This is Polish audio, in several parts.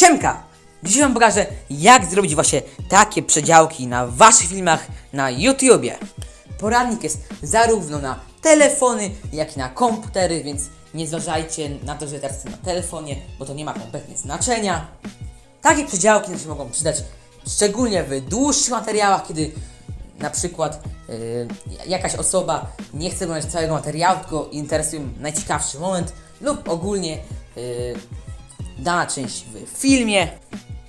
Siemka! Dzisiaj wam pokażę, jak zrobić właśnie takie przedziałki na waszych filmach na YouTubie. Poradnik jest zarówno na telefony, jak i na komputery, więc nie zważajcie na to, że teraz na telefonie, bo to nie ma kompletnie znaczenia. Takie przedziałki nam się mogą przydać szczególnie w dłuższych materiałach, kiedy na przykład yy, jakaś osoba nie chce oglądać całego materiału, tylko interesuje najciekawszy moment lub ogólnie yy, dana część w filmie.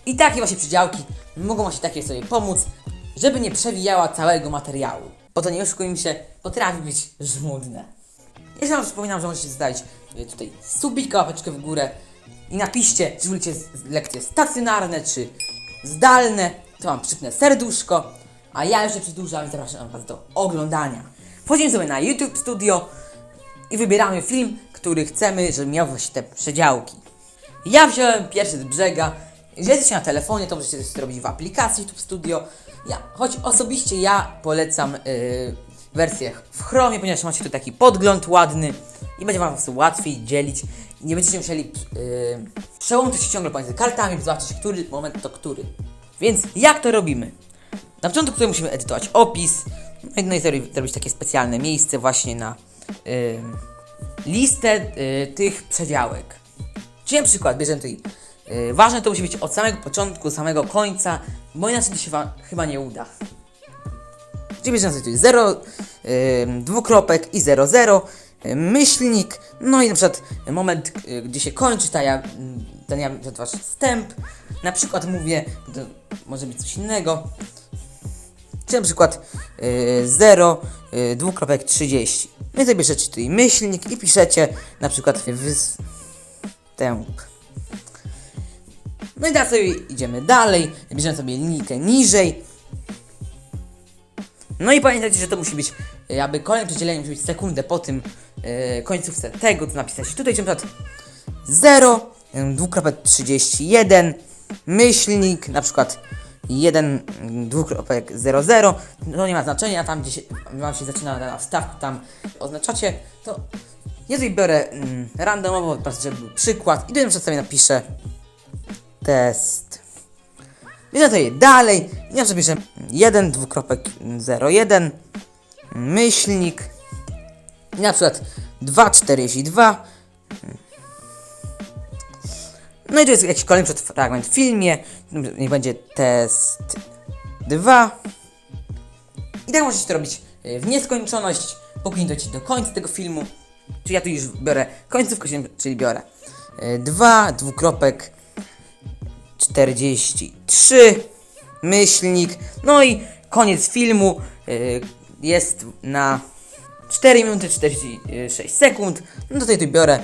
I takie właśnie przedziałki mogą właśnie takie sobie pomóc, żeby nie przewijała całego materiału. Bo to nie oszukujmy się, potrafi być żmudne. Jeszcze wam przypominam, że możecie y, tutaj subika, łapeczkę w górę i napiszcie, czy wolicie lekcje stacjonarne, czy zdalne, to wam przypnę serduszko, a ja już nie przedłużam i zapraszam was do oglądania. Wchodzimy sobie na YouTube Studio i wybieramy film, który chcemy, żeby miał właśnie te przedziałki. Ja wziąłem pierwszy z brzega. Jeżeli jesteście na telefonie, to możecie to zrobić w aplikacji YouTube Studio. Ja, choć osobiście ja polecam yy, wersję w Chromie, ponieważ macie tu taki podgląd ładny i będzie wam łatwiej dzielić. Nie będziecie musieli yy, przełączyć się ciągle pomiędzy kartami, zobaczyć, który moment to który. Więc jak to robimy? Na początku tutaj musimy edytować opis, no i, no zrobić takie specjalne miejsce właśnie na yy, listę yy, tych przedziałek. Czyli na przykład bierzemy tutaj. Yy, ważne to musi być od samego początku samego końca, bo inaczej to się chyba nie uda. Czyli bierzemy sobie tutaj 0, yy, dwukropek i 0, 0, yy, myślnik, no i na przykład moment, yy, gdzie się kończy ta, ja- ten ja, wasz wstęp. Na przykład mówię, może być coś innego. Czy na przykład yy, 0, yy, dwukropek 30. No i sobie bierzecie tutaj myślnik i piszecie na przykład No i teraz sobie idziemy dalej, bierzemy sobie linijkę niżej. No i pamiętajcie, że to musi być, e, aby kolejne przedzielenie musi być sekundę po tym e, końcówce tego, co napisać. Tutaj na przykład 0, e, dwukropek 31, myślnik, na przykład 1, dwukropek 00, to nie ma znaczenia, tam gdzie się, wam się zaczyna dana wstawka, tam oznaczacie, to tutaj biorę mm, randomowo, po żeby przykład i tutaj na sobie napiszę test. Bierzemy tutaj dalej. I na przykład bierzemy 1, dwukropek 01, myślnik. I na przykład 242. No i tu jest jakiś kolejny przed fragment w filmie. Niech będzie test 2. I tak możecie to robić y, w nieskończoność, póki nie dojdziecie do końca tego filmu. Czyli ja tu już biorę końcówkę, czyli biorę 2, dwukropek 43, myślnik, no i koniec filmu y, jest na 4 minuty 46 sekund. No tutaj tu biorę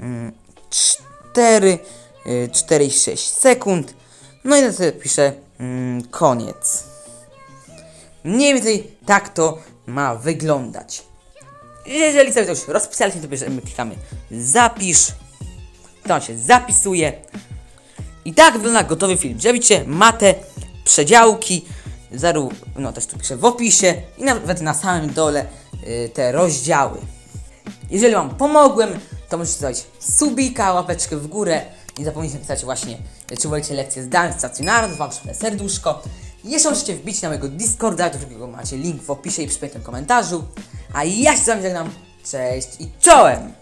mm, 4, y, 46 sekund. No i na sobie piszę mm, koniec. Mniej więcej tak to ma wyglądać. Jeżeli sobie już rozpisaliśmy, to bierzemy, klikamy zapisz. To się zapisuje. I tak wygląda gotowy film. Widzicie, ma te przedziałki, zarówno też tu piszę w opisie i nawet na samym dole y, te rozdziały. Jeżeli Wam pomogłem, to możecie dać subika, łapeczkę w górę. Nie zapomnijcie napisać właśnie, czy wolicie lekcje zdalne, stacjonarne, to Wam przypnę serduszko. Jeszcze możecie wbić na mojego Discorda, do którego macie link w opisie i przy pięknym komentarzu. A ja się z Wami żegnam. Cześć i czołem!